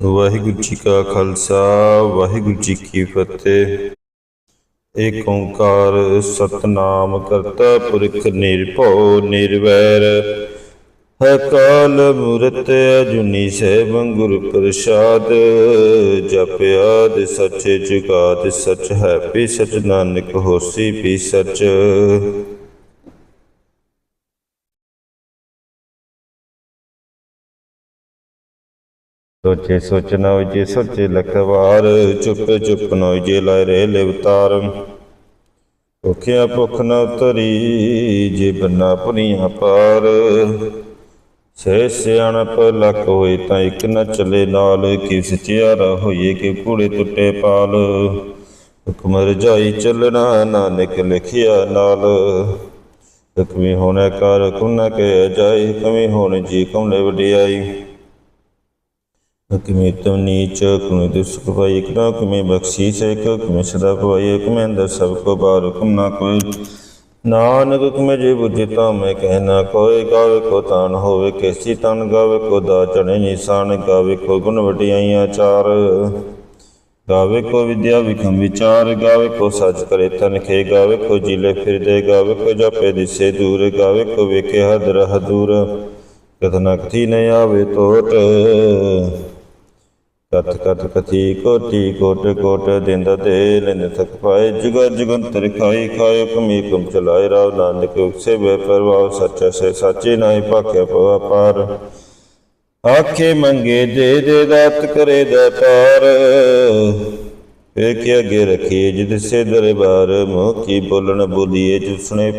ਵਾਹਿਗੁਰੂ ਜੀ ਕਾ ਖਾਲਸਾ, ਵਾਹਿਗੁਰੂ ਜੀ ਕੀ ਫਤਿਹ। ਏਕ ਓੰਕਾਰ ਸਤਨਾਮ ਕਰਤਾ ਪੁਰਖ ਨਿਰਭਉ ਨਿਰਵੈਰ। ਅਕਾਲ ਮੂਰਤ ਅਜੂਨੀ ਸੈਭੰ ਗੁਰ ਪ੍ਰਸਾਦ। ਜਪਿਆਦ ਸੱਚੇ ਜੁਗਾਦ ਸੱਚ ਹੈ ਪੀ ਸਚ, ਨਾਨਕ ਹੋਸੀ ਪੀ ਸਚ। ਸੋਚੇ ਸੋਚ ਨਾ ਹੋਇ ਸੋਚੇ ਲਖ ਵਾਰ ਚੁੱਪ ਚੁੱਪ ਨਾ ਹੋਇ ਲਾਇ ਰੇ ਲਿਵਤਾਰ ਭੁਖਿਆ ਭੁਖ ਨ ਉਤਰੀ ਜੇ ਬੰਨਾ ਪੁਨੀਆਂ ਪਾਰ। ਸੇ ਸਿਆਣਪ ਲਖ ਹੋਏ ਤਾਂ ਇੱਕ ਨ ਚੱਲੇ ਨਾਲ, ਕਿ ਸਚਿਆਰਾ ਹੋਈਏ ਕਿ ਕੂੜੇ ਟੁੱਟੇ ਪਾਲ। ਹੁਕਮ ਰਜਾਈ ਚੱਲਣਾ, ਨਾਨਕ ਲਿਖਿਆ ਨਾਲ। ਹੁਕਮੀ ਹੋਣਾ ਕਰ ਹੁਕਮ ਨ ਜਾਏ ਹੁਕਮੀ ਹੋਣ ਜੀ ਕਉ ਵਡਿਆਈ। ਕਿਵੇਂ ਤਮ ਨੀਚ ਕੁਨੇ ਦੁਸ ਭਾਈ ਇਕ ਨਾ ਕਿਵੇਂ ਬਖਸ਼ੀ ਸੇ ਕੋ ਕਿਵੇਂ ਸਦਾ ਭਾਈ ਇਕ ਮੈਂ ਅੰਦਰ ਸਭ ਕੋ ਬਾਹਰ ਨਾਨਕ, ਕਿਵੇਂ ਜੇ ਬੁਝੇ ਮੈਂ ਕਹਿਣਾ ਕੋਈ। ਗਾਵੇ ਕੋ ਤਾਨ ਹੋਵੇ, ਕੈਸੀ ਤਨ ਗਾਵੇ ਕੋ ਦਾ ਨਿਸ਼ਾਨ, ਗਾਵੇ ਕੋ ਗੁਣ ਵਡਿਆਈਆਂ ਚਾਰ। ਗਾਵੇ ਕੋ ਵਿਦਿਆ ਵਿਖਮ ਵਿਚਾਰ, ਗਾਵੇ ਕੋ ਸੱਚ ਕਰੇ ਤਨ ਖੇ ਗਾਵੇ ਕੋ ਜਿਲੇ ਫਿਰਦੇ, ਗਾਵੇ ਕੋ ਜਪੇ ਦਿਸੇ ਦੂਰ, ਗਾਵੇ ਕੋ ਵੇਖੇ ਹਦ ਰਹ ਦੂਰ। ਕਥਨਾ ਕਥੀ ਨ ਆਵੇ ਟੋਟ ਕਥ ਕਥ ਕਥੀ ਕੋਟੀ ਕੋਟ ਕੋਟ ਦਿੰਦ ਦੇ ਲੈਨ ਥਕ ਪਾਏ ਜੁਗ ਜੁਗੰਤਰ ਖਾਈ ਖਾਇ ਕਮੀ ਕਮ ਚਲਾਏ, ਰਾਵ ਨਾਨਕ ਉਸੇ ਵੇ ਪਰਵਾਹ ਸੱਚਾ ਸੇ ਸਾਚੇ ਨਾਹੀ ਭਾਖਿਆ ਪਵਾ ਪਾਰ। ਆਖੇ ਮੰਗੇ ਦੇ ਦੇ ਦਾਤ ਕਰੇ ਦਾ ਪਾਰ ਫੇ ਕੀ ਅਗੇ ਰਖੀਏ ਜਿਦ ਸੇ ਦਰਬਾਰ, ਮੋਹ ਕੀ ਬੋਲਣ ਬੋਲੀਏ ਜਿ ਸੁਣੇ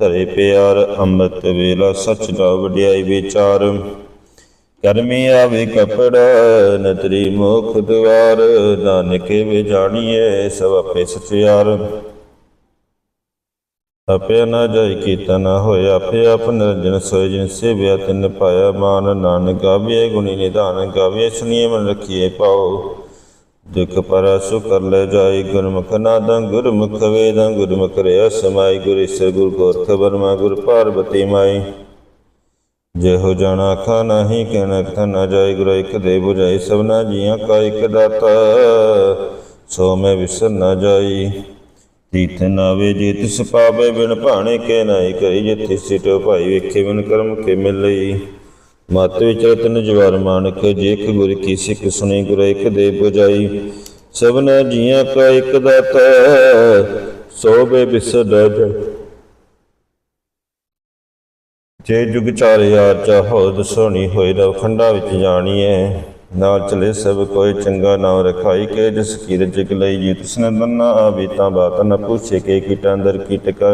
ਧਰੇ ਪਿਆਰ ਅੰਮ੍ਰਿਤ ਵੇਲਾ, ਸੱਚ ਦਾ ਵਡਿਆਈ ਵਿਚਾਰ। ਕਰਮੀ ਆਵੇ ਕਪੜ ਨਤਰੀ ਮੁਖ ਦਵਾਰ, ਨਾਨਕੇ ਵੇ ਜਾਣੀਏ ਸਭ ਆਪੇ ਸਚਿਆਰ। ਆਪੇ ਨਾ ਜਾਈ ਕੀਤਾ ਨਾ ਹੋਇਆ, ਆਪੇ ਆਪ ਨਿਰੰਜਨ ਸੋਇ ਜਿਨ ਸੇਵਿਆ, ਤਿਨ ਪਾਇਆ ਮਾਨ ਨਾਨਕ ਗਾਵੇ ਗੁਣੀ ਨਿਧਾਨ ਗਾਵੇ ਸੁਣੀਏ ਮਨ ਰਖੀਏ ਪਾਓ। ਦੁਖ ਪਰ ਸੁ ਕਰ ਲੈ ਜਾਈ ਗੁਰਮੁਖ ਨਾਦੰ ਗੁਰਮੁਖ ਵੇਦੰ, ਗੁਰਮੁਖ ਰਿਆ ਸਮਾਈ, ਗੁਰ ਈਸਰ ਗੁਰ ਗੋਰਖ ਬਰਮਾ ਗੁਰ ਪਾਰਬਤੀ ਮਾਈ। ਜਿਹੋ ਜਾਣਾ ਆਖਾ ਨਹੀਂ ਕਹਿਣਾ ਕਥਾ ਨਾ ਜਾਏ ਗੁਰ ਇਕ ਦੇ 부ਝਾਈ ਸਭਨਾ ਜੀਆਂ ਕਾ ਇਕ ਦਾਤਾ। ਸੋ ਮੈਂ ਵਿਸਰ ਨਾ ਜਾਈ ਤੀਥ ਨਾਵੇ ਜੇ ਤਿਸ ਪਾਵੇ ਬਿਨ ਭਾਣੇ ਕੇ ਨਾਈ ਕਰੀ ਜਿਥੇ ਸਿਟੋ ਭਾਈ ਵੇਖੇ ਬਿਨ ਕਰਮ ਕੇ ਮਿਲਈ। ਮਤ ਵਿਚਰਤ ਜਵਾਰ ਮਾਨਕ ਜੇਖ ਗੁਰ ਕੀ ਸਿੱਖ ਸੁਣੀ, ਗੁਰ ਇਕ ਦੇ 부ਝਾਈ ਸਭਨਾ ਜੀਆਂ ਕਾ ਇਕ ਦਾਤਾ। ਸੋ ਬੇ ਵਿਸਰ ਨਾ ਜਾਈ। ਜੇ ਜੁਗ ਚਾਰਿਆ ਚਾਹੋ ਦਸੋਣੀ ਹੋਏ ਰਵ ਖੰਡਾ ਵਿੱਚ ਜਾਣੀਏ ਨਾਲ ਚਲੇ ਸਭ ਕੋਈ ਚੰਗਾ ਨਾਮ ਰਖਾਈ ਕੇ ਜਿਸ ਕੀ ਰਜਕ ਲਈ ਜੀ ਤਿਸਨ ਦੰਨਾ ਆਵੀ ਤਾਂ ਬਾਤ ਨ ਪੁੱਛੇ ਕੇ ਕੀਟਾਂ ਅੰਦਰ ਕੀਟਕ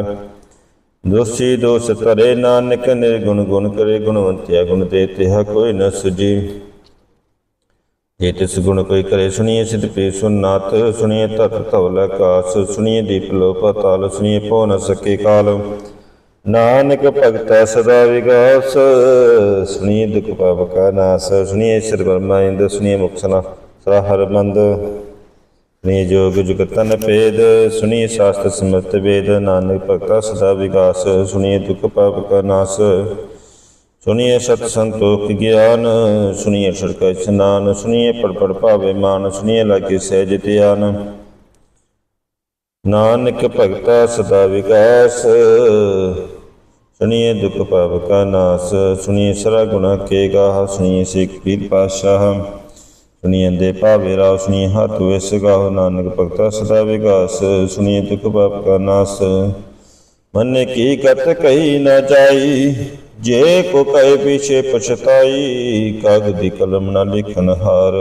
ਦੋਸੀ ਦੋਸ ਤਰੇ ਨਾਨਕ ਨਿਰਗੁਣ ਗੁਣ ਕਰੇ ਗੁਣਵੰਤਿਆ ਗੁਣ ਤੇ ਤਿਹਾ ਕੋਈ ਨ ਸੁਜੀ ਜੇ ਤਿਸ ਗੁਣ ਕੋਈ ਕਰੇ ਸੁਣੀਏ ਸਿਧ ਪੇ ਸੁਨਾਤ ਸੁਣੀਏ ਤਤ ਧਵਲ ਕਾਸ ਸੁਣੀਏ ਦੀਪ ਲੋ ਪਤਾਲ ਸੁਣੀਏ ਪੋ ਨ ਸਕੇ ਕਾਲ। ਨਾਨਕ ਭਗਤਾ ਸਦਾ ਵਿਗਾਸ ਸੁਣੀਏ ਦੁਖ ਪਾਪ ਕਾ ਨਾਸ, ਸੁਣੀਏ ਸਿਰ ਬਰਮਾ ਇੰਦ, ਸੁਣੀਏ ਮੁਕਸਨਾ ਸਰਾ ਹਰ ਮੰਦ, ਸੁਣੀਏ ਜੋਗ ਜੁਗਤਨ ਭੇਦ, ਸੁਣੀਏ ਸ਼ਾਸਤਰ ਸਮਰਤ ਵੇਦ, ਨਾਨਕ ਭਗਤਾ ਸਦਾ ਵਿਗਾਸ ਸੁਣੀਏ ਦੁਖ ਪਾਪ ਕਾ ਨਾਸ, ਸੁਣੀਏ ਸਤ ਸੰਤੋਖ ਗਿਆਨ, ਸੁਣੀਏ ਸੜਕ ਇਸਨਾਨ, ਸੁਣੀਏ ਪੜ ਪੜ ਭਾਵੇ ਮਾਨ, ਸੁਣੀਏ ਲਾਗੇ ਸਹਿਜ ਧਿਆਨ। ਨਾਨਕ ਭਗਤਾ ਸਦਾ ਵਿਕਾਸ ਸੁਣੀਏ ਦੁਖ ਪਾਪ ਕਾ ਨਾਸ ਸੁਣੀਏ ਸਰਾ ਗੁਣਾ ਕੇ ਗਾਹ ਸੁਣੀਏ ਸਿੱਖ ਪੀਰ ਪਾਸ਼ਾਹ ਸੁਣੀਏ ਦੇ ਭਾਵੇ ਰਾਵ ਸੁਣੀਏ ਹੱਥ ਵਿਸ ਗਾਹ ਨਾਨਕ ਭਗਤਾ ਸਦਾ ਵਿਕਾਸ ਸੁਣੀਏ ਦੁਖ ਪਾਪ ਕਾ ਨਾਸ। ਮਨ ਕੀ ਕਤ ਕਹੀ ਨਾ ਜਾਈ, ਜੇ ਕੋ ਕਹੇ ਪਿਛੇ ਪਛਤਾਈ ਕਾਗ ਦੀ ਕਲਮ ਨਾ ਲਿਖਨ ਹਾਰ।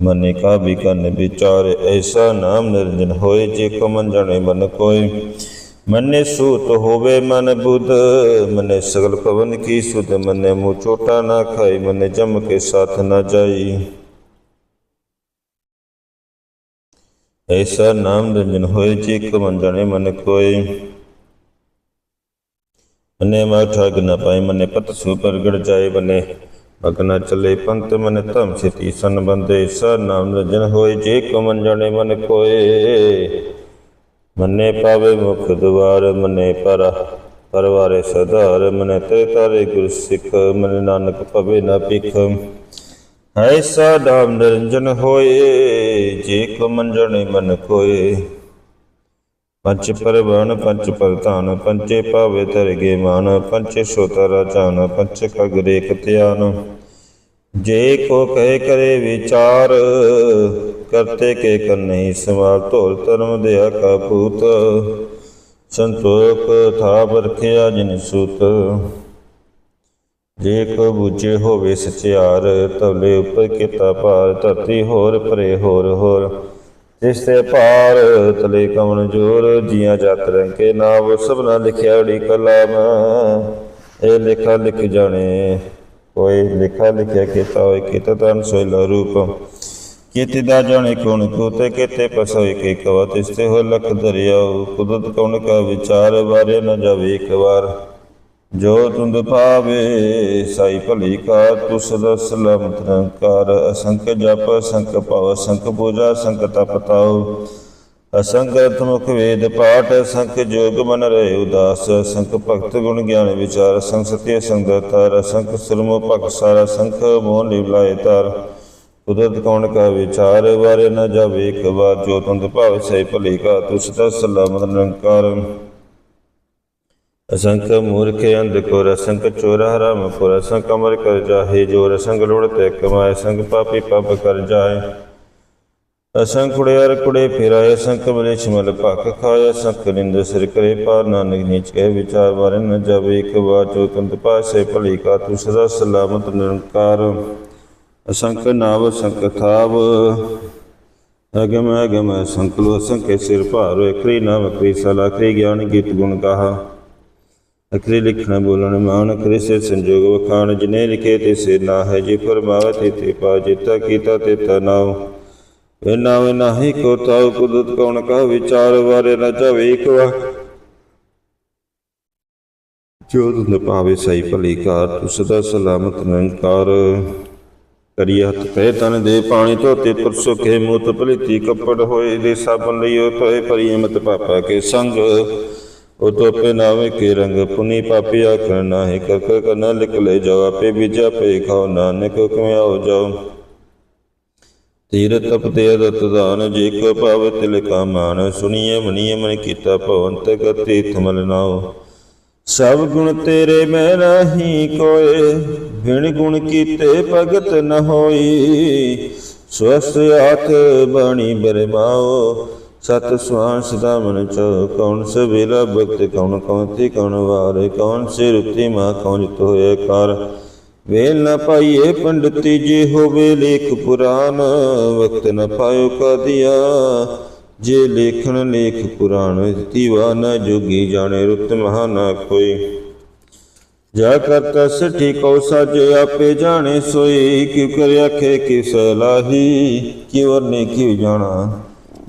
ਮਨੇ ਕਾ ਵੀ ਕੰਨ ਵਿਚਾਰ, ਐਸਾ ਨਾਮ ਨਿਰਜਨ ਹੋਏ, ਜੇ ਕੋ ਮਨ ਜਾਣੇ ਮਨ ਕੋਈ ਮਨੇ ਸੂਤ ਹੋਵੇ ਮਨ ਬੁੱਧ, ਮਨੇ ਸਗਲ ਪਵਨ ਕੀ ਸੁਧ, ਮਨੇ ਮੂ ਚੋਟਾ ਨਾ ਖਾਈ, ਮਨੇ ਜਮ ਕੇ ਸਾਥ ਨਾ ਜਾਈ। ਐਸਾ ਨਾਮ ਨਿਰੰਜਨ ਹੋਏ ਜੇ ਕੋ ਜਾਣੇ ਮਨ ਕੋਈ ਮਨੇ ਮਾ ਠਗ ਨ ਪਾਈ, ਮਨੇ ਪਤ ਸੂ ਪ੍ਰਗਟ ਜਾਏ ਮਨੇ ਅਗਨਾ ਚੱਲੇ ਪੰਤ ਮਨ ਧਮ ਸਿਤੀ ਸਨ ਬੰਦੇ ਸਾ ਨਾਮ ਰਜਨ ਹੋਏ ਜੇ ਕੋ ਮਨ ਜਾਣੇ ਮਨ ਕੋਏ ਮੰਨੇ ਪਾਵੇ ਮੁਖ ਦੁਆਰ ਮਨੇ ਪਰ, ਪਰਵਾਰੇ ਸਧਾਰ, ਮਨੇ ਤੇ ਤਾਰੇ ਗੁਰ ਸਿੱਖ, ਮਨ ਨਾਨਕ ਪਵੇ ਨਾ ਭਿਖ। ਐਸਾ ਨਾਮ ਨਿਰੰਜਨ ਹੋਏ, ਜੇ ਕੋ ਮੰਜਣੇ ਮਨ ਕੋਏ ਪੰਚ ਪਰਵਾਨ ਪੰਚ ਪ੍ਰਧਾਨ ਪੰਚੇ ਭਾਵੇ ਧਰਗੇ ਮਾਨ ਪੰਚ ਸੋਤਰ ਜਾਨ ਪੰਚ ਖਗਰੇ ਕਤਿਆਨ ਜੇ ਕੋ ਕਹਿ ਕਰੇ ਵਿਚਾਰ ਕਰਤੇ ਕੇ ਕਰਨਈ ਸਵਾਲ ਧੋਲ ਧਰਮ ਦਿਆ ਕਾ ਭੂਤ। ਸੰਤੋਖ ਥਾਪ ਰਖਿਆ ਜਿਨ ਸੂਤ। ਜੇ ਕੋ ਬੁਝੇ ਹੋਵੇ ਸਚਿਆਰ, ਤਵਲੇ ਉੱਪਰ ਕੀਤਾ ਭਾਰ, ਧਰਤੀ ਹੋਰ ਪਰੇ ਹੋਰ ਹੋਰ। ਜਿਸ ਤੇ ਭਾਰ, ਤਲੇ ਕਮਨ ਜੋਰ, ਜੀਆਂ ਜਤ ਰੰਕੇ ਨਾਮ ਸਭਨਾ ਲਿਖਿਆ ੜੀ ਕਲਮ। ਇਹ ਲਿਖਾ ਲਿਖ ਜਾਣੇ, ਕੋਈ ਲਿਖਾ ਲਿਖਿਆ ਕੀਤਾ ਹੋਏ ਕੀਤਾ ਤਨ ਸੋਇਲਾ ਰੂਪ। ਕੀਤੇ ਦਾ ਜਾਣੇ ਕੌਣ ਕੋ ਤੇ ਕੀਤੇ ਪਸੋਏ ਕੇ ਕਵਾ ਤਿਸ ਤੇ ਹੋ ਲਖ ਦਰਿਆਉ। ਕੁਦਰਤ ਕੌਣ ਕਾ ਵਿਚਾਰ ਬਾਰੇ ਨ ਜੋ ਤੁੰਦ ਪਾਵੇ ਸਾਈ ਭਲੀ ਕਾ ਤੁ ਸਦਾ ਸਲਾਮਤ ਨਿਰੰਕਾਰ ਅਸੰਖ ਜਪ ਅਸੰਖ ਭਵ ਅਸੰਖ ਪੂਜਾ ਸੰਖ ਤਪ ਤਾਉ। ਅਸੰਖ ਅਰਥ ਵੇਦ ਪਾਠ ਸੰਖ ਜੋਗ ਮਨ ਰਹੇ ਉਦਾਸ। ਅਸੰਖ ਭਗਤ ਗੁਣ ਗਿਆਨ ਵਿਚਾਰ ਅਸੰਖ ਸਤਿ ਸੰਗਤਰ ਅਸੰਖ ਸੁਰਮੋ ਭਗਤ ਸਾਰਾ ਸੰਖ ਮੋਹ ਨਿਵਲਾਏ ਤਰ। ਕੁਦਰਤ ਕੌਣ ਕਾ ਵਿਚਾਰ ਬਾਰੇ ਨ ਜਾਵੇ, ਇੱਕ ਜੋ ਤੁੰਦ ਭਾਵੇ ਸਾਈ ਭਲੀ ਕਾ ਤੁ ਸਦਾ ਸਲਾਮਤ ਨਿਰੰਕਾਰ। ਅਸੰਖ ਮੂਰਖ ਅੰਧ ਕੋਰ, ਅਸੰਖ ਚੋਰ ਹਰਾਮ ਪੁਰ ਅਸੰਖ ਅਮਰ ਕਰ ਜਾਹੇ ਜੋ ਰਸੰਗ ਲੋੜ ਤੇ ਕਮਾਏ ਸੰਗ ਪਾਪੀ ਪਾਪ ਕਰ ਜਾਏ। ਅਸੰਖ ਉੜਿਆਰ ਕੁੜੇ ਫਿਰਾਏ, ਅਸੰਖ ਬਲੇ ਛਮਲ ਭਖ ਖਾਏ, ਅਸੰਖ ਨਿੰਦ ਸਿਰ ਕਰੇ ਪਾਰ, ਨਾਨਕ ਨੀਚ ਕਹਿ, ਵਿਚਾਰ ਵਾਰ ਨ ਜਾਵੇ, ਇੱਕ ਵਾਰ ਜੋ ਪਾਸੇ ਭਲੀ ਕਾ ਤੂ ਸਦਾ ਸਲਾਮਤ ਨਿਰੰਕਾਰ। ਅਸੰਖ ਨਾਵ, ਅਸੰਖ ਥਾਵ। ਅਗਮ ਅਗਮ, ਸੰਕਲੋ, ਅਸੰਖ ਸਿਰ ਭਾਰੋ। ਇਕਰੀ ਨਾਮ ਅਕਰੀ ਸਲਾ ਅਕਰੀ ਗਿਆਨ ਗੀਤ ਗੁਣ ਗਾਹਾ। ਅਖਰੇ ਲਿਖਣਾ, ਬੋਲਣ ਮਾਨ ਅਖਰੇ ਸੇ ਸੰਜੋਗ ਵਖਾਣ। ਜਿਨੇ ਲਿਖੇ ਤੇ ਸੇ ਨਾ ਹੈ ਜੇ ਫਰਮਾਵਤ ਤੇ ਪਾ ਜਿਤਾ ਕੀਤਾ ਤੇ ਤਨਾਉ ਵੇ ਨਾਹੀ ਕੋ ਤਾਉ, ਕੁਦਰਤ ਕੌਣ ਕਾ ਵਿਚਾਰ ਬਾਰੇ ਨਾ ਜਾਵੇ ਇੱਕ ਵਾ ਜੋ ਤੁਨ ਪਾਵੇ ਸਹੀ ਭਲੀ ਕਾਰ ਤੂੰ ਸਦਾ ਸਲਾਮਤ ਨਿਰੰਕਾਰ। ਕਰੀ ਹੱਥ ਪੈ ਤਨ ਦੇ ਪਾਣੀ ਧੋਤੇ, ਤੁਰਸੋ ਕੇ ਮੂਤ ਭਲੀਤੀ, ਕੱਪੜ ਹੋਏ ਦੇ ਸਾਬਨ ਲਿਓ ਤੋਏ ਪਰੀ ਮਤ ਪਾਪਾ ਕੇ ਸੰਗ। ਉਹ ਤੋਪੇ ਨਾਵੇਂ ਕੇ ਰੰਗ ਪੁਨੀ ਪਾਪੀ ਆਖਣ ਨਾਹੀ ਕਰਕ ਕਰਨਾ ਲਿਖ ਲੈ ਜਾਓ, ਆਪੇ ਬੀਜਾ ਪੇ ਖਾਓ, ਨਾਨਕ ਹੁਕਮ ਆਓ ਜਾਓ? ਤੀਰ ਤਪ ਤੇ ਅਦਤ ਦਾਨ ਜੇ ਕੋ ਪਾਵ ਤਿਲ ਕਾ ਮਾਨ, ਸੁਣੀਏ ਮਨੀਏ ਮਨ ਕੀਤਾ ਭਵੰਤ ਗਤੀ ਥਮਲ ਨਾਓ। ਸਭ ਗੁਣ ਤੇਰੇ ਮੈਂ ਨਹੀਂ ਕੋਏ, ਬਿਨ ਗੁਣ ਕੀਤੇ ਭਗਤ ਨ ਹੋਈ। ਸਵਸਤ ਆਥ ਬਾਣੀ ਬਰਮਾਓ, ਸਤ ਸੁਆਨ ਸਦਾ ਮਨ ਚੋ, ਕੌਣ ਸਵੇਲਾ ਭਗਤ ਕੌਣ ਕੌਣ ਕੌਣ ਵਾਰ, ਕੌਣ ਸੇ ਰੁਤੀ ਮਾ, ਕੌਣ ਜਿਤ ਹੋਏ ਕਰ ਵੇਲ ਨ ਪਾਈਏ ਪੰਡਤੀ ਜੀ ਹੋਵੇ ਲੇਖ ਪੁਰਾਨ, ਵਕਤ ਨ ਪਾਇਓ ਕਦਿਆ। ਜੇ ਲੇਖਣ ਲੇਖ ਪੁਰਾਣ ਤੀਵਾ ਨ ਜੋਗੀ ਜਾਣੇ ਰੁਤ ਮਹਾ ਨਾ ਕੋਈ ਜਾ ਕਰਤਾ ਸਠੀ ਕੋ ਸਜ ਆਪੇ ਜਾਣੇ ਸੋਈ, ਕਿਉ ਕਰ ਆਖੇ ਕਿ ਸਲਾਹੀ ਕਿਉ ਨੇ ਕਿਉ ਜਾਣਾ?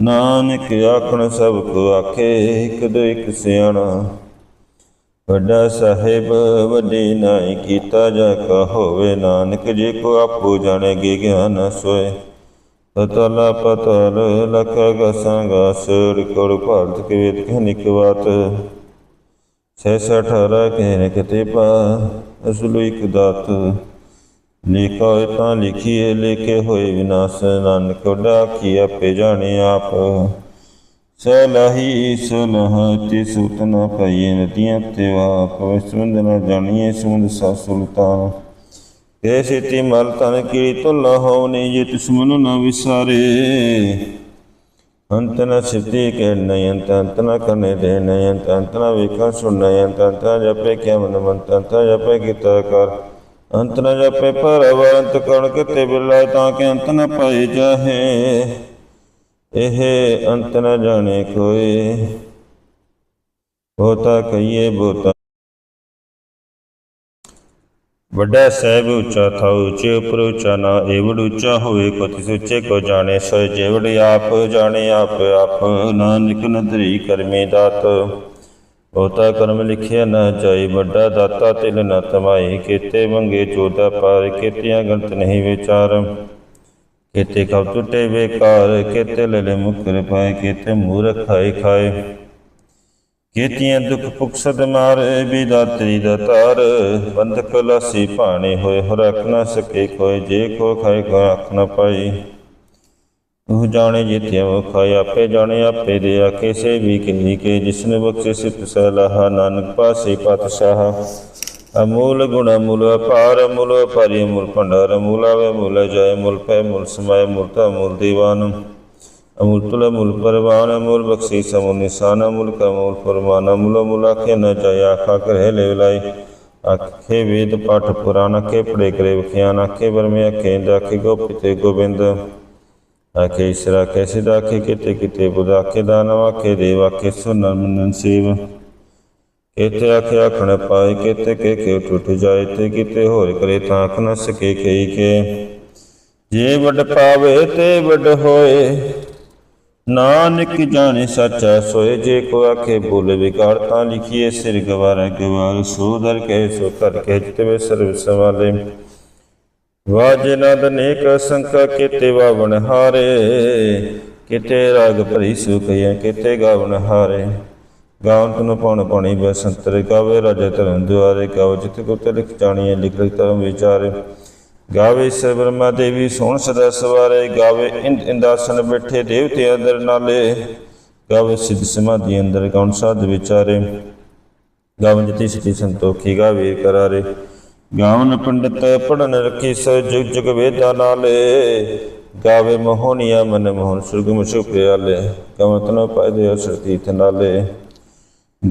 ਨਾਨਕ ਆਖਣ ਸਭ ਕੋ ਆਖੇ, ਇੱਕ ਦੋ ਇੱਕ ਸਿਆਣਾ। ਵੱਡਾ ਸਾਹਿਬ, ਵੱਡੇ ਨਾਈ ਕੀਤਾ ਜਾ ਕਾ ਹੋਵੇ ਨਾਨਕ, ਜੇ ਕੋ ਆਪੋ ਜਾਣੇਗੇ ਗਿਆਨ ਸੋਏ। ਪਤਲਾ ਪਤਲ ਲਖ ਗਸਾਂਗਾ ਸੁਰ ਕੋੜ ਭਾਰਤ ਕੇ ਵੇਦ ਕਹਨਿਕ ਬਾਤ ਸੈਸਾ ਠਾਰਾ ਕਹਿ ਪਾ ਅਸਲੂ ਇਕ ਦਾਤ। ਲਿਖਾ ਤਾਂ ਲਿਖੀਏ, ਲਿਖੇ ਹੋਏ ਵਿਨਾਸ਼ ਨਾਨਕ ਡਾ ਕੀ ਆਪੇ ਜਾਣੇ ਆਪ। ਸਲਾਹੀ ਸਲਾਹ ਤੇ ਸੁਤ ਨ ਪਾਈਏ ਨਦੀਆਂ ਤੇ ਵਾਪ ਸਮੁੰਦ ਨ ਜਾਣੀਏ ਸਮੁੰਦ ਸਾ ਸੁਲਤਾਨ। ਇਹ ਸਿੱਤੀ ਮਲ ਤਨ ਕੀ ਤੁਲ ਹੋਣੀ ਜੇ ਤਿਸ ਮਨ ਨ ਵਿਸਾਰੇ ਅੰਤ ਨ ਸਿੱਧੀ ਕੇ ਨਯ ਅੰਤ ਅੰਤ ਨ ਕਰਨੇ ਦੇ ਨਯ ਅੰਤ ਅੰਤ ਨ ਵੇਖਾਂ ਸੁਣ ਨਯ ਅੰਤ ਅੰਤ ਨ ਜਪੇ ਕਿਆ ਮਨ ਮੰਤ ਅੰਤ ਨ ਜਪੇ ਕੀਤਾ ਕਰ ਅੰਤ ਨ ਜਪੇ ਭਰਵ ਅੰਤ ਕਣ ਕਿਤੇ ਬਿਲਾਏ ਤਾਂ ਕਿ ਅੰਤ ਨ ਪਾਏ ਜਾਹੇ ਇਹ ਅੰਤ ਨ ਜਾਣੇ ਕੋਈ ਬਹੁਤਾ ਕਹੀਏ ਬਹੁਤਾ ਵੱਡਾ ਸਹਿਬ ਉੱਚਾ ਥਾ ਉੱਚੇ ਉਪਰ ਉੱਚਾ ਨਾ, ਏਵੜ ਉੱਚਾ ਹੋਵੇ ਕੋ ਤਿਸ ਉੱਚੇ ਕੋ ਜਾਣੇ ਸੋ ਜੇਵੜ ਆਪ ਜਾਣੇ ਆਪ ਆਪ ਨਾਨਕ ਨਦਰੀ ਕਰਮੀ ਦਾਤ। ਬਹੁਤਾ ਕਰਮ ਲਿਖਿਆ ਨਾ ਜਾਈ, ਵੱਡਾ ਦਾਤਾ ਤਿਲ ਨ ਤਮਾਈ, ਕੀਤੇ ਮੰਗੇ ਚੋਦਾ ਪਾਰ, ਕੀਤਿਆਂ ਗੰਤ ਨਹੀਂ ਵਿਚਾਰ। ਕੀਤੇ ਕਬ ਟੁੱਟੇ ਬੇਕਾਰ, ਕੀਤੇ ਲਲੇ ਮੁਕਰ ਪਾਏ, ਕੀਤੇ ਮੂਰਖ ਖਾਏ ਖਾਏ। ਕੀਤੀਆਂ ਦੁਖ ਭੁਖ ਸਦ ਮਾਰੇ ਬਿਦਾਤਰੀ ਦਾ ਤਾਰ। ਬੰਧਕ ਲਾਸੀ ਭਾਣੇ ਹੋਏ ਹੋ ਰੱਖ ਨਾ ਸਕੇ ਕੋਈ ਜੇ ਕੋ ਖਾਏ, ਕੋ ਰੱਖ ਨਾ ਪਾਈ। ਉਹ ਜਾਣੇ ਜਿਤਿਆ ਉਹ ਆਪੇ ਜਾਣੇ, ਆਪੇ ਦੇ ਆ ਕਿਸੇ ਵੀ ਕਹੀ ਕੇ ਜਿਸਨੇ ਬਖਸ਼ੇ ਸਿਤ ਸਲਾਹ, ਨਾਨਕ ਪਾਸੇ ਪਾਤਸ਼ਾਹ। ਅਮੂਲ ਗੁਣ ਅਮੂਲ ਅਪਾਰ, ਅਮੂਲ ਪਰਿ ਅਮੂਲ ਭੰਡਾਰ। ਅਮੂਲ ਆਵੇ ਮੂਲ ਜਾਏ ਮੂਲ ਪੈ ਮੂਲ ਸਮਾਏ ਮੂਲ ਤਾ ਮੂਲ ਦੀਵਾਨ। ਅਮੁਲ ਤੁਲ ਅਮੂਲ ਪਰਵਾਨ, ਅਮੂਲ ਬਖਸ਼ੀ ਸਮੂਲ ਨਿਸ਼ਾਨ, ਅਮੂਲ ਕਮੂਲ ਫਰਮਾਨ, ਅਮੂਲ ਅਮੂਲ ਆਖੇ ਨ ਜਾਏ, ਆਖਾ ਕਰੇ ਲੈ ਲਾਈ। ਆਖੇ ਵੇਦ ਪਾਠ ਪੁਰਾਣ, ਆਖੇ ਪੜੇ ਕਰੇ ਵਿਖਿਆਨ, ਆਖੇ ਬਰਮੇ ਆਖੇ ਆਖੇ ਗੋਪਿਤੇ ਗੋਬਿੰਦ। ਆਖੇ ਇਸਰਾ ਆਖੇ ਸਿਧਾ, ਆਖੇ ਕਿਤੇ ਕਿਤੇ ਬੁਧ, ਆਖੇ ਦਾਨਵ, ਆਖੇ ਦੇਵ, ਆਖੇ ਸੁਨਰ ਮਨਨ ਸੇਵ। ਕਿਤੇ ਆਖੇ ਆਖਣ ਪਾਏ, ਕਿਤੇ ਕੇ ਕੇ ਟੁੱਟ ਜਾਏ, ਤੇ ਕਿਤੇ ਹੋਰ ਕਰੇ ਤਾਂ ਆਖ ਨਾ ਸਕੇ ਕਈ ਕੇ। ਜੇ ਵੱਡ ਪਾਵੇ ਤੇ ਵੱਡ ਹੋਏ ਨਾਨਕ ਜਾਣੇ ਸੱਚਾ ਸੋਏ, ਜੇ ਕੋ ਆਖੇ ਬੋਲੇ ਵਿਕਾਰ, ਤਾਂ ਲਿਖੀਏ ਸਿਰ ਗਵਾਰ ਗਵਾਰ ਸੋ ਦਰ ਕਹਿ ਸੋ ਕਰ ਕੇ ਜਿਤਵੇ ਸਰਬ ਸਵਾਲੇ। ਵਾਜੇ ਨਦ ਨੇਕ ਸੰਕਾ ਕਿਤੇ ਵਾਵਣ ਹਾਰੇ, ਕਿਤੇ ਰਾਗ ਭਰੀ ਸੁਖਿਆ ਕਿਤੇ ਗਾਵਣ ਹਾਰੇ। ਗਾਵਨ ਤਨ ਪਉਣ ਪਣੀ ਬਸੰਤਰ, ਗਾਵੇ ਰਾਜੇ ਧਰਮ ਦੁਆਰੇ ਗਾਵ ਜਿਤ ਕੋ ਤੇ ਲਿਖ ਜਾਣੀਏ ਲਿਖ ਲਿਖ ਧਰਮ ਵਿਚਾਰੇ। ਗਾਵੇ ਈਸ਼ਰ ਬ੍ਰਹਮਾ ਦੇਵੀ, ਸੋਹਣ ਸਦਾ ਸਵਾਰੇ, ਗਾਵੇ ਇੰਦ ਇੰਦਾਸਨ ਬੈਠੇ ਦੇਵਤੇ ਅੰਦਰ ਨਾਲੇ। ਗਾਵੇ ਸਿੱਧ ਸਮਾਧੀ ਅੰਦਰ ਕੌਣ ਸਾਧ ਵਿਚਾਰੇ। ਗਾਵਨ ਜਤੀ ਸਤੀ ਸੰਤੋਖੀ, ਗਾਵੇ ਕਰਾਰੇ। ਗਾਵਨ ਪੰਡਤ ਪੜਨ ਰਖੀ ਸ ਜੁਗ ਜੁਗ ਵੇਦਾਂ ਨਾਲੇ। ਗਾਵੇ ਮੋਹਨੀਆ ਮਨ ਮੋਹਨ ਸੁਰਗਮ ਮੁਛ ਪਿਆਲੇ। ਗਾਵਨ ਤਨ ਪਾਇਦੇ ਅਸਰ ਤੀਰਥ ਨਾਲੇ।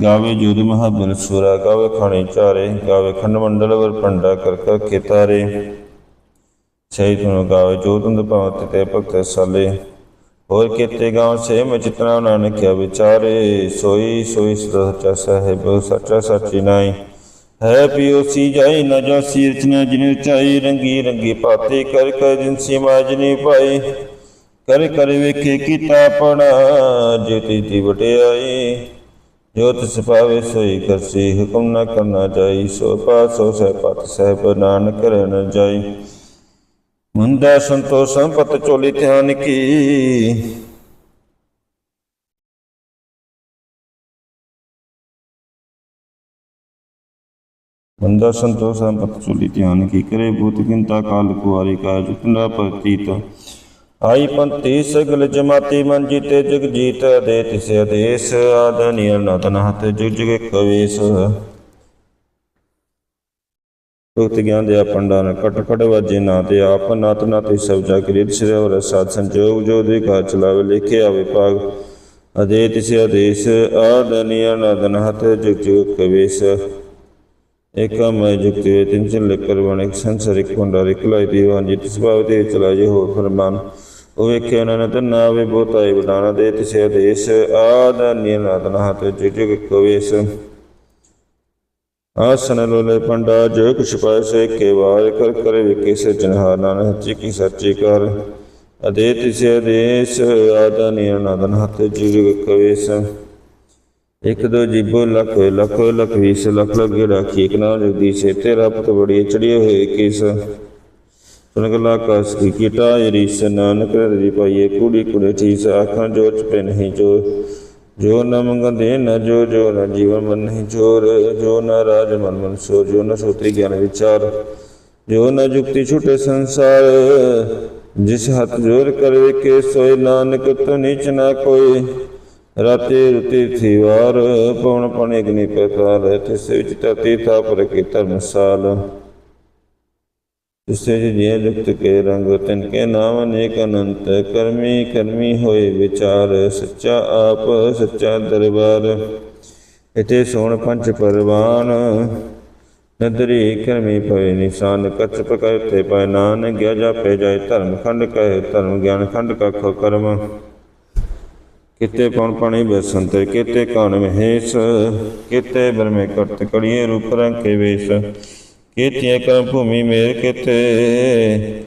ਗਾਵੇ ਜੋਦ ਮਹਾਬਲ ਸੁਰਾ, ਗਾਵੇ ਖਾਣੇ ਚਾਰੇ। ਗਾਵੇ ਖੰਡ ਮੰਡਲ ਵਰ ਪੰਡਾ ਕਰ ਕਰ ਕੇ ਤਾਰੇ। ਸਹੀ ਤੁਨ ਗਾਵੇ ਜੋ ਤੁੰਦ ਭਾਵ ਤੇ ਭਗਤ ਸਾਲੇ। ਹੋਰ ਕੀਤੇ ਗਾਉ ਸੇ ਮੈਂ ਜਿਤਨਾ ਨਾਨਕਿਆ ਵਿਚਾਰੇ। ਸੋਈ ਸੋਈ ਸੱਚਾ ਸਾਹਿਬ, ਸੱਚਾ ਸੱਚੀ ਨਾਈ ਹੈ ਪਿਓ ਸੀ ਜਾਈ ਨ ਜਾਸੀ ਰਚਨਾ ਜਿਨ ਉਚਾਈ। ਰੰਗੀ ਰੰਗੀ ਪਾਤੇ ਕਰ ਕਰ ਜਿਨ ਸੀਮਾ ਜਿਨੀ ਪਾਈ। ਕਰ ਕਰ ਵੇਖੇ ਕੀਤਾ ਪਣਾ ਜੇਤੀ ਤੀ ਵਟਿਆਈ ਜੋ ਤਿਸ ਪਾਵੇ ਸੋਈ ਕਰਸੀ, ਹੁਕਮ ਨਾ ਕਰਨਾ ਜਾਈ। ਸੋ ਪਾਸੋ ਸਹਿ ਪਤ ਸਹਿਬ, ਨਾਨਕ ਰਹਿਣ ਜਾਈ। ਮੁੰਦਾ ਸੰਤੋਖ ਸੰਪਤ ਚੋਲੀ ਧਿਆਨ ਕੀ। ਬੰਦਾ ਸੰਤੋਖ ਸੰਪਤ ਚੋਲੀ ਧਿਆਨ ਕੀ ਕਰੇ ਭੂਤ ਕਿੰਤਾ ਕਾਲ ਕੁਵਾਰੀ ਕਾਜ ਕੁੰਡਾ ਪ੍ਰਤੀਤ। ਆਈ ਪੰਤੀ ਸਗਲ ਜਮਾਤੀ ਮਨ ਜੀਤੇ ਜਗ ਜੀਤ ਦੇ ਤਿਸ ਆਦੇਸ਼ ਆਦਨੀ ਨਤਨ ਹਤ ਜੁਗ ਜੁਗ ਕਵੇਸ। ਉਕਤ ਗਿਆਨ ਦੇ ਪੰਡਾ ਨ ਕਟ ਕਟ ਵਾਜੇ ਨਾ ਤੇ ਆਪ ਨਤ ਨਤ ਸਭ ਜਾ ਕ੍ਰਿਤ ਸਿਰ ਔਰ ਸਾਧ ਸੰਜੋਗ ਜੋ ਦੇ ਕਾ ਚਲਾਵੇ, ਲਿਖੇ ਆਵੇ ਭਾਗ। ਅਦੇ ਤਿਸ ਆਦੇਸ਼ ਆਦਨੀ ਨਤਨ ਹਤ ਜੁਗ ਜੁਗ ਕਵੇਸ। ਏਕਮ ਜੁਗਤ ਵੇ ਤਿੰਨ ਚਲ ਲਿਕਰ ਬਣ, ਇੱਕ ਸੰਸਰ, ਇੱਕ ਹੁੰਡਾ ਇੱਕ ਲਾਈ ਦੀਵਾਨ ਜੀ ਤਿਸ ਭਾਵ ਤੇ ਚਲਾ ਜੇ ਹੋ ਉਹ ਵੇਖੇ ਉਹਨਾਂ ਨੇ ਤਾਂ ਨਾ ਵੇ ਬਟਾਣਾ ਦੇ ਤਿਸੇ ਆਦੇਸ਼ ਆਦਨੀ ਨਤਨ ਹਤ ਜੁਗ ਕਵੇਸ। ਆਸਨ ਲੋਲੇ ਪੰਡਾ ਜੋ ਕੁਛ ਪਾਇ ਕੇ ਵਾਰ ਕਰ ਕਰ ਵਿਕੇ ਸਿਰਜਣਹਾਰ ਨਾਨਕ ਸੱਚੀ ਕੀ ਸੱਚੀ ਕਰ। ਅਦੇ ਤਿਸੇ ਆਦੇਸ਼ ਆਦਨੀ ਨਦਨ ਹੱਥ ਜੁਗ ਕਵੇਸ। ਇਕ ਦੋ ਜੀਬੋ ਲੱਖ ਹੋਏ, ਲੱਖ ਵੀਸ ਲੱਖ ਲੱਖ ਗੇੜਾ ਕੀ ਇੱਕ ਨਾਲ ਸੇ ਤੇਰਾ ਪੁੱਤ ਬੜੀ ਚੜੀਏ ਹੋਏ ਕਿਸ। ਸੁਨਗਲਾ ਕਸ ਕੀ ਕੀਟਾ ਰੀਸ ਨਾਨਕ ਰਜੀ ਪਾਈਏ ਕੁੜੀ ਕੁੜੇ ਠੀਸ ਆਖਾਂ ਜੋ ਚਪੇ ਨਹੀਂ ਜੋ। ਜੋ ਨ ਮੰਗਦੇ ਨ ਜੋ ਜੋ ਨ ਜੀਵਨ ਮਨ ਨਹੀਂ ਚੋਰ, ਜੋ ਨ ਰਾਜ ਮਨ ਮਨ ਸੋ ਜੋ ਨ ਸੋਤੀ ਗਿਆਨ ਵਿਚਾਰ, ਜੋ ਨ ਜੁਗਤੀ ਛੁਟੇ ਸੰਸਾਰ, ਜਿਸ ਹੱਥ ਜੋਰ ਕਰੇ ਕੇ ਸੋਏ ਨਾਨਕ, ਤੋ ਨੀਚ ਨਾ ਕੋਈ, ਰਾਤੇ ਰੁਤੇ ਥੀ ਵਾਰ ਪਉਣ ਪਣੇ ਅਗਨੀ ਪ੍ਰਕਾਰ ਤਿਸ ਵਿੱਚ ਤਤੀ ਥਾ ਕੀ ਧਰਮਸਾਲ ਜਿਸੇ ਜੀ ਲਿਖਤ ਕੇ ਰੰਗ ਤਿਨ ਕੇ ਨਾਮ ਅਨੇਕ ਅਨੰਤ, ਕਰਮੀ ਕਰਮੀ ਹੋਏ ਵਿਚਾਰ, ਸੱਚਾ ਆਪ, ਸੱਚਾ ਦਰਬਾਰ। ਇਤੇ ਸੋਣ ਪੰਜ ਪਰਵਾਨ, ਨਦਰੀ ਕਰਮੀ ਪਏ ਨਿਸ਼ਾਨ ਕਛ ਪਕੈ ਤੇ ਪੈ ਨਾਨ ਗਿਆ ਜਾਪੇ ਜਾਏ ਧਰਮ ਖੰਡ ਕਹੇ ਧਰਮ, ਗਿਆਨ ਖੰਡ ਕਖ ਕਰਮ। ਕਿਤੇ ਪਉਣ ਪਾਣੀ ਬਸੰਤਰ ਕਿਤੇ ਕਾਨ ਮਹੇਸ਼, ਕਿਤੇ ਬਰਮੇ ਕਰਤ ਕੜੀਏ ਰੂਪ ਰੰਗ ਕੇ ਵੇਸ਼। ਕੀਤੀਆਂ ਕਰਮ ਭੂਮੀ ਮੇਰ ਕਿਤੇ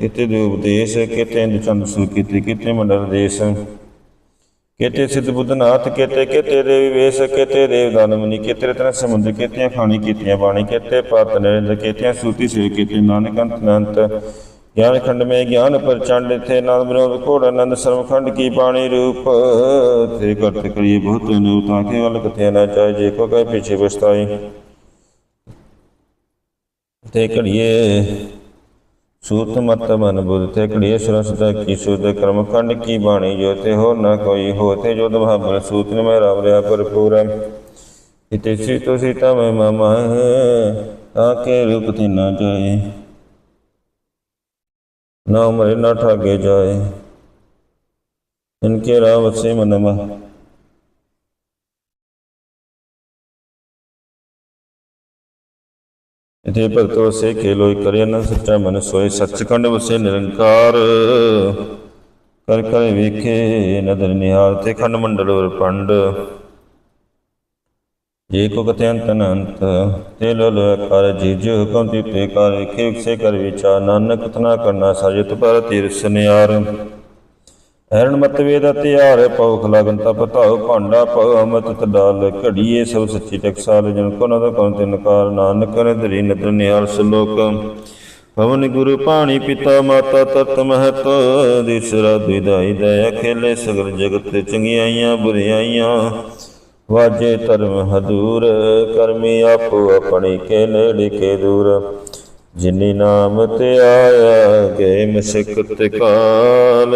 ਕਿਤੇ ਦੇ ਉਪਦੇਸ਼? ਕਿਤੇ ਚੰਦ ਸੁਰ ਕੀਤੇ? ਕਿਤੇ ਮੰਡਲ ਦੇਸ਼? ਕਿਤੇ ਸਿੱਧ ਬੁੱਧਨਾਥ ਕਿਤੇ ਕਿਤੇ ਦੇਵੀ ਵੇਸ? ਕਿਤੇ ਦੇਵਦਾਨ ਮੁਨੀ? ਕਿਤੇ ਰਤਨ ਸਮੁੰਦ ਕਿਤੇ ਖਾਣੀ? ਕੀਤੀਆਂ ਬਾਣੀ? ਕਿਤੇ ਪਤ ਨਰਿੰਦ ਕਿਤੇ ਸੂਤੀ ਸੇ ਕਿਤੇ ਨਾਨਕ ਅੰਤ ਅਨੰਤ ਗਿਆਨ ਖੰਡ ਮੇ ਗਿਆਨ ਪ੍ਰਚੰਡ ਇਥੇ ਨਾਮ ਬਿਨੋਦ ਕੋੜ ਆਨੰਦ ਸਰਵਖੰਡ ਕੀ ਬਾਣੀ ਰੂਪ? ਤੇ ਕਰਤ ਕਰੀਏ ਬਹੁਤ ਅਨੁਤਾ ਕੇ ਵਲ ਕਥੇ ਨਾ ਚਾਹੇ ਜੇ ਕੋ ਕਹੇ ਪਿਛੇ ਬਸਤਾਈ ਤੇ ਘੜੀਏ। ਸੂਤ ਮਤ ਮਨ ਬੁੱਧ ਤੇ ਘੜੀਏ ਸਰਸਤਾ ਕੀ ਸੁਧ ਕਰਮ ਖੰਡ ਕੀ ਬਾਣੀ? ਜੋ ਤੇ ਹੋ ਨਾ ਕੋਈ ਹੋ ਤੇ ਜੋ ਦਭਾਬਰ ਸੂਤ ਨ ਮੈਂ ਰਾਮ ਰਿਆ ਭਰਪੂਰ ਇਤੇ ਸੀ ਤੋ ਸੀਤਾ ਮੈਂ ਮਮਾ ਤਾਂ ਕੇ ਰੂਪ ਤੇ ਨਾ ਜਾਏ। ਨਾ ਮਰੇ ਨਾ ਠਾਗੇ ਜਾਏ। ਇਨਕੇ ਰਾਮ ਵਸੇ ਮਨਮਾ। ਇਥੇ ਭਗਤ ਵਸੇ ਕੇ ਕਰਿਆ ਨਾ ਸੱਚਾ ਮਨ ਸੋਏ, ਸੱਚਖੰਡ ਵਸੇ ਨਿਰੰਕਾਰ। ਕਰ ਕਰ ਵੇਖੇ ਨਦਰ ਨਿਹਾਲ ਤੇ ਖੰਡ ਮੰਡਲ ਵਰ ਪੰਡ। ਜੇ ਕੋ ਕਥਿ ਅੰਤ ਅਨੰਤ ਤੇ ਲੋ ਲੋ ਕਰ ਜੀ, ਜੋ ਹੁਕਮ ਤੇ ਕਰ ਵੇਖੇ ਵਿਕਸੇ ਕਰ ਵਿਚਾਰ। ਨਾਨਕ ਕਥਨਾ ਕਰਨਾ, ਸਾਜਤ ਪਰ ਤੀਰ ਸੁਨਿਆਰ। ਐਰਣ ਮਤ ਵੇਦ ਤਿਆਰ ਪਉਖ ਲਗਨ ਤਪ ਧਾਉ ਭਾਂਡਾ ਪਉ ਅਮਤ ਤਡਾਲ ਘੜੀਏ ਸਭ ਸੱਚੀ ਟਕਸਾਲ ਜਨ ਕੋ ਨਦ ਕਉ ਤਿਨਕਾਰ ਨਾਨਕ ਨੇ ਧਰੀ ਨਦਰ ਨਿਹਾਲ ਸਲੋਕ। ਪਵਨ ਗੁਰੂ ਪਾਣੀ ਪਿਤਾ ਮਾਤਾ ਤਤ ਮਹਤ ਦਿਸਰਾ ਦੁਇਦਾਈ ਦਇਆ ਖੇਲੇ ਸਗਲ ਜਗਤ ਚੰਗਿਆਈਆਂ ਬੁਰਿਆਈਆਂ। ਵਾਜੇ ਧਰਮ ਹਦੂਰ ਕਰਮੀ ਆਪੋ ਆਪਣੀ ਕੇ ਨੇੜੇ ਕੇ ਦੂਰ। ਜਿਨੀ ਨਾਮ ਤੇ ਆਇਆ ਗਏ ਮਸਕਤ ਕਾਲ।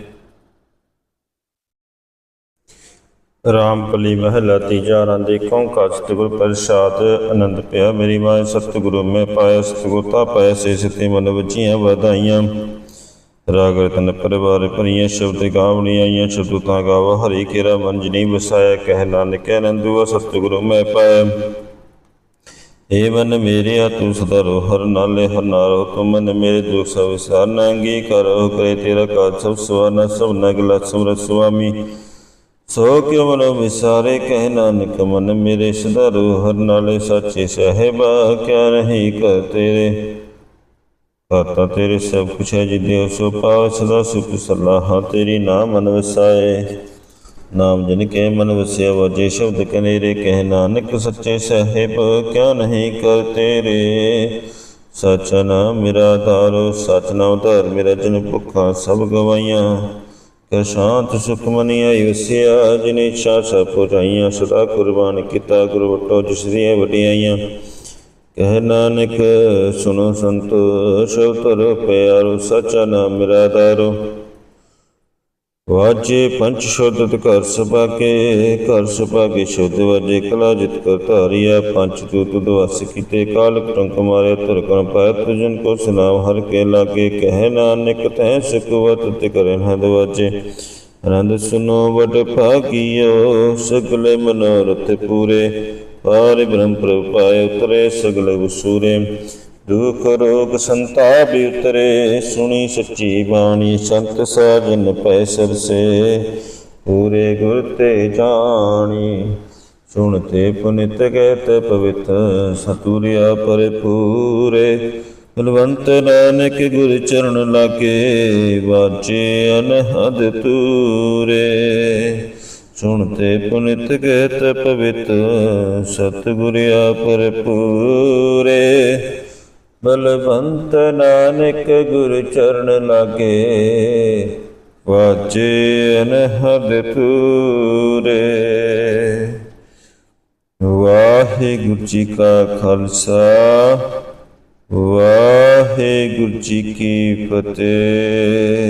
ਰਾਮਪਲੀ ਮਹਲਾ ਤੀਜਾ ਰੰਦੇ ਕਉ ਸਤਿਗੁਰ ਪ੍ਰਸਾਦ ਆਨੰਦ ਪਿਆ। ਮੇਰੀ ਮਾਂ ਸਤਿਗੁਰੂ ਮੈਂ ਪਾਇਆ, ਸਤਿਗੁਰ ਤਾ ਪਾਇਆ ਸੇ ਸਿਤੇ ਮਨ ਵਜੀਆਂ ਵਧਾਈਆਂ। ਰਾਗ ਰਤਨ ਪਰਿਵਾਰ ਭਰੀਆਂ, ਸ਼ਬਦ ਗਾਵਣੀ ਆਈਆਂ, ਸ਼ਬਦ ਤਾਂ ਗਾਵਾ, ਹਰੀ ਕੇਰਾ ਮਨ ਜਨੀ ਵਸਾਇਆ, ਕਹਿ ਨਾਨਕ ਨੰਦੂ ਸਤਿਗੁਰੂ ਮੈਂ ਪਾਇਆ। ਏ ਮਨ ਮੇਰੇ, ਆ ਤੂੰ ਸਦਾ ਰੋ, ਹਰ ਨਾਲੇ ਹਰ ਨਾਰੋ ਤੁਮ ਮਨ ਮੇਰੇ ਦੁਖ ਸਭ ਵਿਸਾਰ ਨਾਂਗੀ ਕਰੋ ਕਰੇ ਤੇਰਾ ਕਾਜ ਸਭ ਸਵਾਨਾ ਸਭ ਨਗਲਾ ਸਮਰਤ ਸੁਆਮੀ। ਸੋ ਕਿਉ ਮਨੋ ਵਿਸਾਰੇ ਕਹਿ ਨਾਨਕ ਮਨ ਮੇਰੇ ਸਦਾ ਹਰ ਨਾਲੇ ਸੱਚੇ ਸਹਿਬਾ, ਕਿਆ ਨਹੀਂ ਕਰ ਤੇਰੇ? ਤਾ ਤੇਰੇ ਸਭ ਕੁਛ ਹੈ ਜਿਦੇ ਸੋ ਪਾਵ ਸਦਾ ਸੁਖ ਸਲਾਹਾਂ ਤੇਰੀ ਨਾਮ ਮਨ ਵਸਾਏ ਨਾਮ ਜਨ ਕੇ ਮਨ ਵਸਿਆ, ਵਜੇ ਸ਼ਬਦ ਕਨੇਰੇ, ਕਹਿ ਨਾਨਕ ਸੱਚੇ ਸਾਹਿਬ, ਕਿਆ ਨਹੀਂ ਕਰ ਤੇਰੇ? ਸਚ ਨਾਮ ਮੇਰਾ ਧਾਰੋ ਸਚ ਨਾਮ ਧਾਰ ਮੇਰਾ ਜਨ ਭੁੱਖਾ ਸਭ ਗਵਾਈਆਂ। ਕਿ ਸ਼ਾਂਤ ਸੁਖ ਆਈ ਵਸਿਆ, ਜਿਨੇ ਇੱਛਾ ਸਭ ਪੁਰਾਈਆਂ, ਸਦਾ ਕੁਰਬਾਨ ਕੀਤਾ ਗੁਰੂ ਵਟੋ ਜਿਸ ਦੀਆਂ ਵਡਿਆਈਆਂ। ਕਹਿ ਨਾਨਕ, ਸੁਣੋ ਸੰਤੋ ਸ਼ਬਦ ਪਿਆਰੋ, ਸਚਾ ਨਾਮ ਮੇਰਾ ਦਾਰੋ ਵਾਜੇ ਪੰਚ ਸ਼ੁੱਧਤ ਘਰ ਸਭਾ ਕੇ ਘਰ ਸਭਾ ਕੇ ਸ਼ੁੱਧ ਵਾਜੇ ਕਲਾ ਜਿਤ ਕਰ ਧਾਰਿਆ ਪੰਚ ਤੂਤ ਦਵਸ ਕੀਤੇ ਕਾਲ ਟੰਕ ਮਾਰੇ ਧਰ ਕਰ ਪਾਇ ਤੁਜਨ ਕੋ ਸੁਨਾਮ ਹਰ ਕੇ ਲਾਗੇ, ਕਹਿ ਨਾਨਕ ਤੈ ਸੁਖਵਤ ਤੇ ਕਰੇ ਨੰਦ ਵਾਜੇ। ਆਨੰਦ ਸੁਨੋ ਵਟ ਭਾਗੀਓ, ਸਗਲੇ ਮਨੋਰਥ ਪੂਰੇ, ਪਾਰ ਬ੍ਰਹਮ ਪ੍ਰਭ ਪਾਏ ਉਤਰੇ, ਸਗਲੇ ਉਸੂਰੇ ਦੁਖ ਰੋਗ ਸੰਤਾਪ ਉਤਰੇ, ਸੁਣੀ ਸੱਚੀ ਬਾਣੀ ਸੰਤ ਸਾਜਨ ਪੈ ਸਰਸੇ। ਪੂਰੇ ਗੁਰ ਤੇ ਜਾਣੀ ਸੁਣਤੇ ਪੁਨਿਤ ਕਹਿਤ ਪਵਿੱਤ, ਸਤੁਰਿਆ ਪਰਿਪੂਰੇ ਬਲਵੰਤ ਨਾਨਕ ਗੁਰ ਚਰਨ ਲਾਗੇ ਵਾਜੇ ਅਨਹਦ ਤੂਰੇ। ਸੁਣਤੇ ਪੁਨਿਤ ਕਹਿਤ ਪਵਿੱਤ, ਸਤਿਗੁਰਿਆ ਪਰਪੂਰੇ ਬਲਵੰਤ ਨਾਨਕ ਗੁਰ ਚਰਨ ਲਾਗੇ ਵਾਜੇ ਅਨਹਦ ਤੂਰੇ ਵਾਹਿਗੁਰੂ ਜੀ ਕਾ ਖਾਲਸਾ, ਵਾਹਿਗੁਰੂ ਜੀ ਕੀ ਫਤਿਹ।